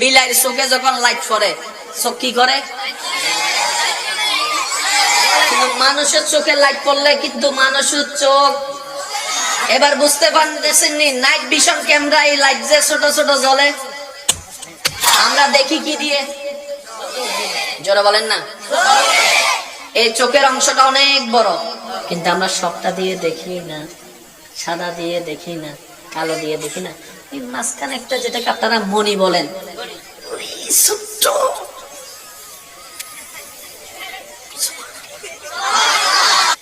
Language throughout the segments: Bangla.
বিলাইয়ের চোখে যখন লাইট পরে চোখ কি করে মানুষের চোখে লাইট পড়লে কিন্তু মানুষের চোখ। এবার বুঝতে পারতেছেন নি নাইট ভিশন ক্যামেরা এই লাইট যে ছোট ছোট জ্বলে। আমরা দেখি কি দিয়ে? জোরে বলেন না। এই চোখের অংশটা অনেক বড়, কিন্তু আমরা সবটা দিয়ে দেখি না, সাদা দিয়ে দেখি না, কালো দিয়ে দেখি না। মাঝখানে একটা যেটাকে আপনারা মনি বলেন। ছোট্ট।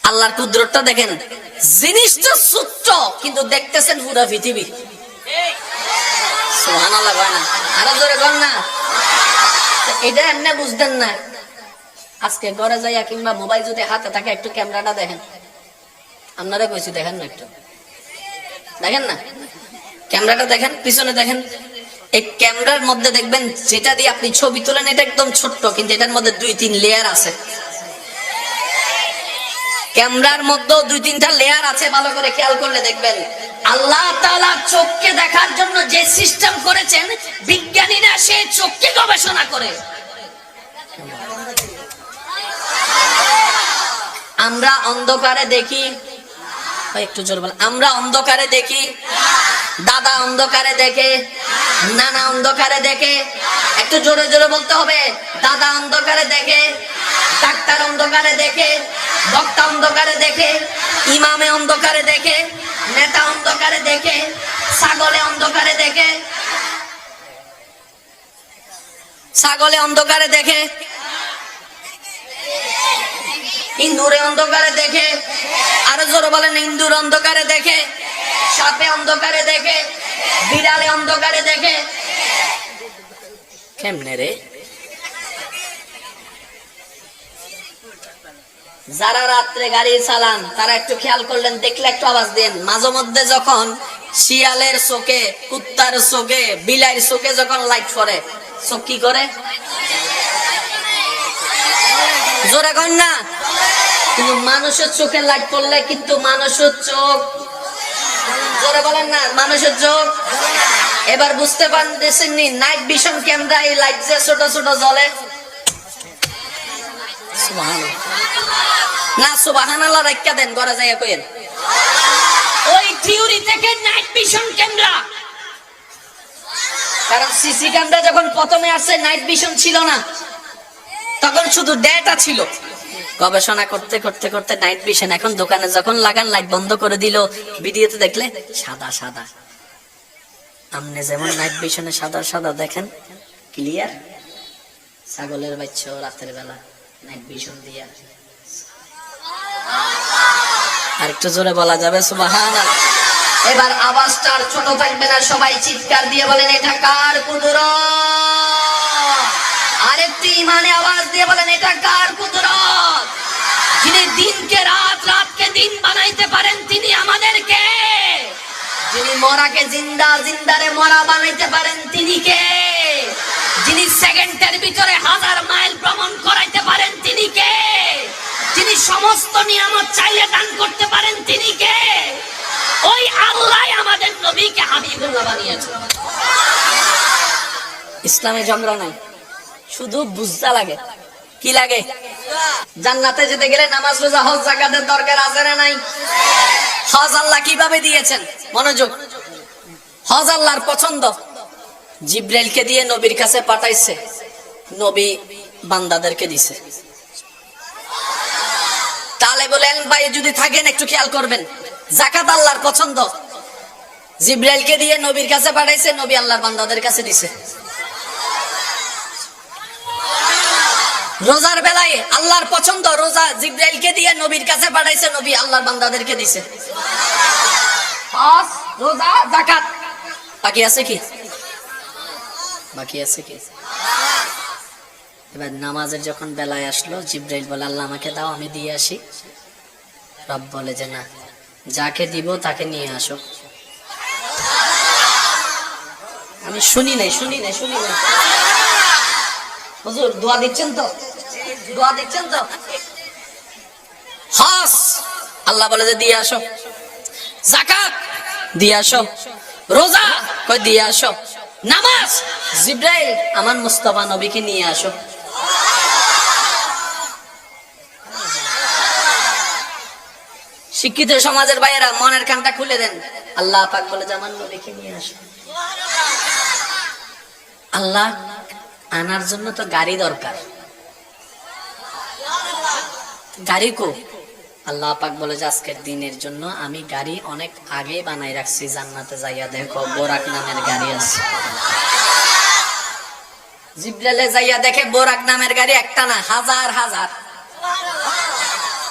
আল্লাহর কুদরতটা দেখেন, জিনিসটা ছোট্ট, কিন্তু দেখতেছেন পুরা পৃথিবী। কয় না? আরও না? এটা এমনি বুঝতেন না। আজকে ঘরে যাইয়া কিংবা মোবাইল যদি হাতে থাকে, একটু ক্যামেরাটা দেখেন। আপনারা কইছি, দেখেন না একটু। দেখেন না? ক্যামেরাটা দেখেন, পিছনে দেখেন। এই ক্যামেরার মধ্যে দেখবেন যেটা দিয়ে আপনি ছবি তোলেন, এটা একদম ছোট্ট, কিন্তু এটার মধ্যে দুই তিন লেয়ার আছে। ক্যামেরার মধ্যে দুই তিনটা লেয়ার আছে, ভালো করে খেয়াল করলে দেখবেন। আল্লাহ তাআলা চোখকে দেখার জন্য যে সিস্টেম করেছেন, বিজ্ঞানীরা সে চোখকে গবেষণা করে। আমরা অন্ধকারে দেখি। একটু জোর বল আমরা অন্ধকারে দেখি। দাদা অন্ধকারে দেখে নানা অন্ধকারে দেখে একটু জোরে জোরে বলতে হবে দাদা অন্ধকারে দেখে ডাক্তার অন্ধকারে দেখে বক্তা অন্ধকারে দেখে ইমামে অন্ধকারে দেখে নেতা অন্ধকারে দেখে ছাগলে অন্ধকারে দেখে ছাগলে অন্ধকারে দেখে ইন্দুরে অন্ধকারে দেখে আরও জোরে বলেন ইন্দুর অন্ধকারে দেখে সাপে অন্ধকারে দেখে, বিড়ালে অন্ধকারে দেখে। কেমনে রে? যারা রাত্রে গাড়ি চালান, তারা একটু খেয়াল করলেন, দেখলে একটু আওয়াজ দেন। মাঝে মধ্যে যখন শিয়ালের চোখে, কুত্তার চোখে বিলাইয়ের চোখে যখন লাইট পরে চোখ কি করে? জোরে কর না। কিন্তু মানুষের চোখে লাইট পড়লে কিন্তু মানুষের চোখ জোরে বলেন না মানুষের চোখ এবার বুঝতে পারতেছেন নি নাইট ভিশন ক্যামেরা এই লাইট যে ছোট ছোট সুবহানাল্লাহ। না সুবহানাল্লাহ রাখা দেন ঘরে যাইয়া কইেন ওই থিওরি থেকে নাইট ভিশন ক্যামেরা কারণ সিসি ক্যামেরা যখন প্রথমে আসছে নাইট ভিশন ছিল না। তখন শুধু ডেটা ছিল। গবেষণা করতে করতে করতে নাইট ভিশন এখন দোকানে যখন লাগান লাইট বন্ধ করে দিল। ভিডিওতে দেখলে সাদা সাদা। আপনি যেমন নাইট ভিশনে সাদা সাদা, দেখেন? ক্লিয়ার ছাগলের বাচ্চা রাতের বেলা নাইট ভিশন দিয়া। আর একটু জোরে বলা যাবে সুবাহান এবার আওয়াজটা ছোট থাকবে না, সবাই চিৎকার দিয়ে বলেন, এটা কার কুদুর আরেকটি ইমানে আওয়াজ দিয়ে বলেন, এটা কার কুদরত? যিনি দিনকে রাত, রাতকে দিন বানাইতে পারেন, তিনি আমাদেরকে। যিনি মরাকে জিন্দা, জিন্দারে মরা বানাইতে পারেন, তিনি কে? যিনি সেকেন্ডের ভিতরে হাজার মাইল ভ্রমণ করাইতে পারেন, তিনি কে? যিনি সমস্ত নিয়ামত চাইলে দান করতে পারেন, তিনি কে? ওই আল্লাহ আমাদের নবীকে হাবিবুল্লাহ বানিয়েছে ইসলামে ঝগড়া নাই। শুধু বুঝতে লাগে। কি লাগে? জান্নাতে যেতে গেলে নামাজ, রোজা, হজ জাকাতের দরকার আছে না নাই? হজ আল্লাহ কীভাবে দিয়েছেন? মনোযোগ। হজ আল্লাহর পছন্দ। জিব্রাইলকে দিয়ে নবীর কাছে পাঠাইছে। নবী বান্দাদেরকে দিছে। তাহলে বলেন, ভাই, যদি থাকেন, একটু খেয়াল করবেন। জাকাত আল্লাহর পছন্দ। জিব্রাইলকে দিয়ে নবীর কাছে পাঠাইছে, নবী আল্লাহর বান্দাদের কাছে দিছে। রোজার বেলায় আল্লাহর পছন্দ রোজা জিব্রাইলকে দিয়ে নবীর কাছে পাঠাইছে নবী আল্লাহর বান্দাদেরকে দিছে। হজ, রোজা জাকাত বাকি আছে কি? বাকি আছে কি? এবার নামাজের যখন বেলায় আসলো জিব্রাইল বলে আল্লাহ আমাকে দাও আমি দিয়ে আসি। রব বলে যে না যাকে দিব তাকে নিয়ে আসো। আমি শুনি নাই শুনি নাই শুনি নাই। হুজুর দোয়া দিচ্ছেন তো? দোয়া দিচ্ছেন তো? হস! আল্লাহ বলে যে দিয়ে আসো। জাকাত দিয়ে আসো। রোজা কই দিয়ে আসো। নামাজ! জিব্রাইল আমার মুস্তাফা নবীকে নিয়ে আসো। শিক্ষিত সমাজের বাইরা মনের কানটা খুলে দেন। আল্লাহ পাক বলে যে আমার নবীকে নিয়ে আসো। আল্লাহ আনার জন্য তো গাড়ি দরকার। গাড়ি কো? আল্লাহ পাক বলে যে আজকের দিনের জন্য আমি গাড়ি অনেক আগে বানাই রাখছি, জান্নাতে যাইয়া দেখো, বোরাক নামের গাড়ি আছে। জিব্রাইলে যাইয়া দেখে বোরাক নামের গাড়ি একটা না, হাজার হাজার।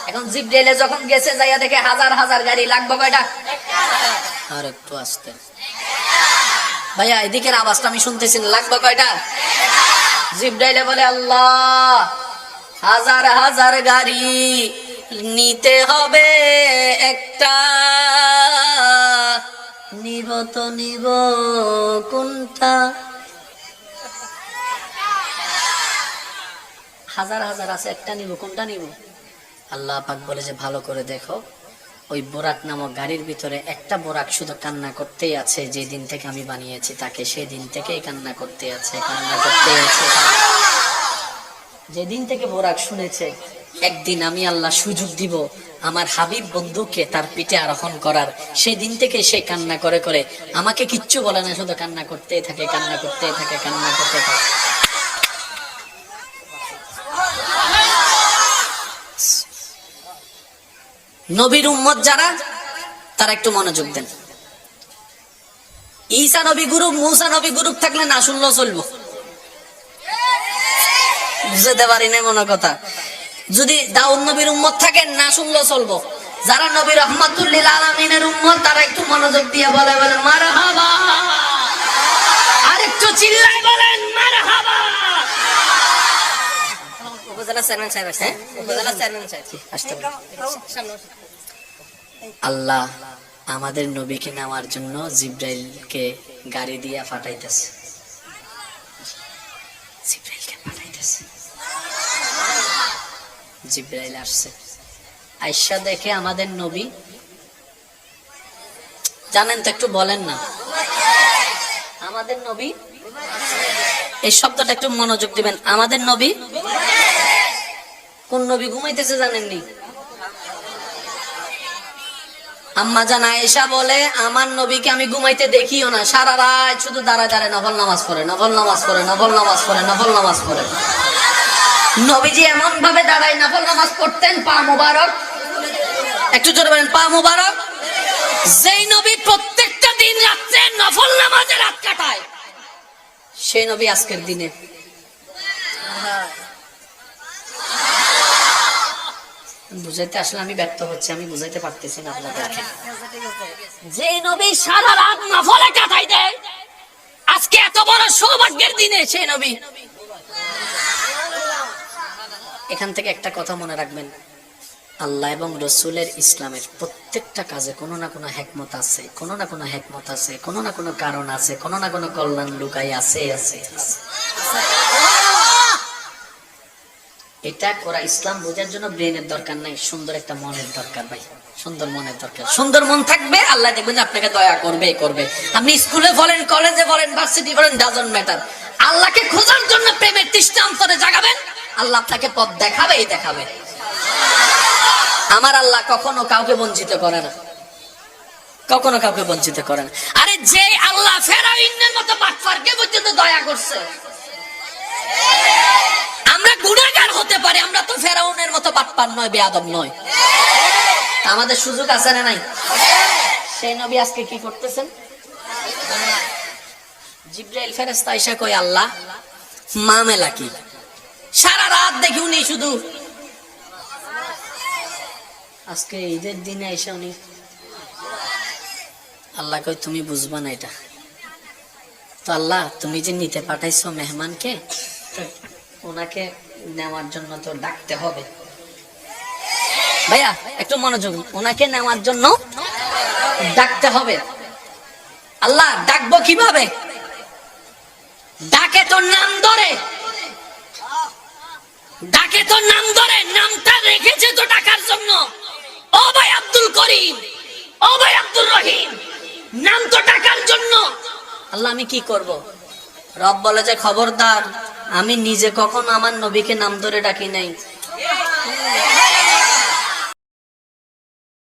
এখন জিব্রাইলে যখন গেছে, যাইয়া দেখে হাজার হাজার গাড়ি লাগবে কয়টা? আর একটু আসতে। ভাইয়া, এদিকের আওয়াজটা আমি শুনতেছি লাগবে কয়টা? জিব্রাইলে বলে, আল্লাহ! হাজার হাজার গাড়ি নিতে হবে একটা। নিব তো নিব কোনটা? হাজার হাজার আছে, একটা নিব, কোনটা নিব? আল্লাহ পাক বলে যে, ভালো করে দেখো, ওই বোরাক নামক গাড়ির ভিতরে একটা বোরাক শুধু কান্না করতেই আছে যে দিন থেকে আমি বানিয়েছি তাকে সেই দিন থেকেই কান্না করতে আছে, কান্না করতে আছে। যেদিন থেকে বোরাক শুনেছে, একদিন আমি আল্লাহ সুযোগ দিব আমার হাবিব বন্ধুকে তার পিঠে আরোহণ করার। সেই দিন থেকে সে কান্না করে করে আমাকে কিচ্ছু বলে না, শুধু কান্না করতেই থাকে, কান্না করতেই থাকে, কান্না করতে থাকে। নবীর উম্মত যারা, তারা একটু মনোযোগ দেন। ঈসা নবী গ্রুপ মুসা নবী গ্রুপ থাকলে না শুনলেও চলবো। বুঝতে পারি না মনে কথা। যদি দাউদ নবীর উম্মত থাকেন, না শুনলেও চলবো। যারা নবী রহমাতুল্লিল আলমিনের উম্মত, তারা একটু মনোযোগ দিয়ে বলে বলে মার আর একটু চিল্লাই বলেন মার পারে। আল্লাহ আমাদের নবীকে নেওয়ার জন্য জিব্রাইলকে গাড়ি দিয়া পাঠাইতেছে জিব্রাইল আসছে। আইসা দেখে আমাদের নবী জানেন তো, একটু বলেন না। আমাদের নবী এই শব্দটা একটু মনোযোগ দিবেন। আমাদের নবী কোন নবী ঘুমাইতেছে জানেননি? আম্মা জান আয়েশা বলে, আমার নবীকে আমি ঘুমাইতে দেখিও না। সারা রাত শুধু দাঁড়ায় দাঁড়ায় নফল নামাজ পড়ে, নফল নামাজ পড়ে, নফল নামাজ পড়ে, নফল নামাজ পড়ে। নবীজি এমন ভাবে দাঁড়ায় নফল নামাজ পড়তেন, পা মুবারক। একটু জোরে বলেন, পা মুবারক। যেই নবী প্রত্যেকটা দিন রাত্রে নফল নামাজে রাত কাটায়, সেই নবী আজকের দিনে। বুঝাইতে আসলে আমি ব্যর্থ হচ্ছে, আমি বুঝাইতে পারতেছি না আপনাদেরকে। যে নবী সারা রাত নফলে কাটাই দেয়, আজকে এত বড় সৌভাগ্যের দিনে সেই নবী এখান থেকে একটা কথা মনে রাখবেন। আল্লাহ এবং রসুলের ইসলামের প্রত্যেকটা কাজে কোনো না কোনো হেকমত আছে, কোনো না কোনো হেকমত আছে, কোনো না কোনো কারণ আছে, কোনো না কোনো কল্যাণ লুকাই আছে আছে। এটা করা ইসলাম বোঝার জন্য ব্রেনের দরকার নাই, সুন্দর একটা মনের দরকার ভাই, সুন্দর মনের দরকার। সুন্দর মন থাকবে, আল্লাহ দেখবেন আপনাকে দয়া করবে করবে। আপনি স্কুলে বলেন, কলেজে বলেন, ভার্সিটি বলেন ডাজন ম্যাটার আল্লাহকে খোঁজার জন্য প্রেমের তৃষ্ণা জাগাবেন আল্লাহ আপনাকে পথ দেখাবেই দেখাবে। আমার আল্লাহ কখনো কাউকে বঞ্চিত করে না। কখনো কাউকে বঞ্চিত করে না। আরে যে আল্লাহ ফেরাউনের মতো বাটফারকে পর্যন্ত দয়া করছে। আমরা গুণাগার হতে পারি, আমরা তো ফেরাউনের মতো বাটপার নয়, বেয়াদব নয়। আমাদের সুযোগ আছে না নাই? সেই নবী আজকে কি করতেছেন? জিব্রাইল ফেরেস্তা আইসা কই আল্লাহ মামেলা কি? সারা রাত দেখি উনি শুধু। আজকে ঈদের দিনে এসে উনি, আল্লাহ কই তুমি বুঝবা না এটা। তো আল্লাহ, তুমি যে নিতে পাঠাইছো মেহমানকে, ওনাকে নেওয়ার জন্য তো ডাকতে হবে। ভাইয়া, একটু মনোযোগ, ওনাকে নেওয়ার জন্য ডাকতে হবে। আল্লাহ, ডাকবো কীভাবে? ডাকে তোর নাম ধরে। ডাকে তো নাম ধরে, নামটা রেখেছে তো টাকার জন্য। ও ভাই আব্দুল করিম, ও ভাই রহিম, নাম তো টাকার জন্য। আল্লাহ, আমি কি করব? রব বলে যে, খবরদার, আমি নিজে কখনো আমার নবীকে নাম ধরে ডাকি নাই।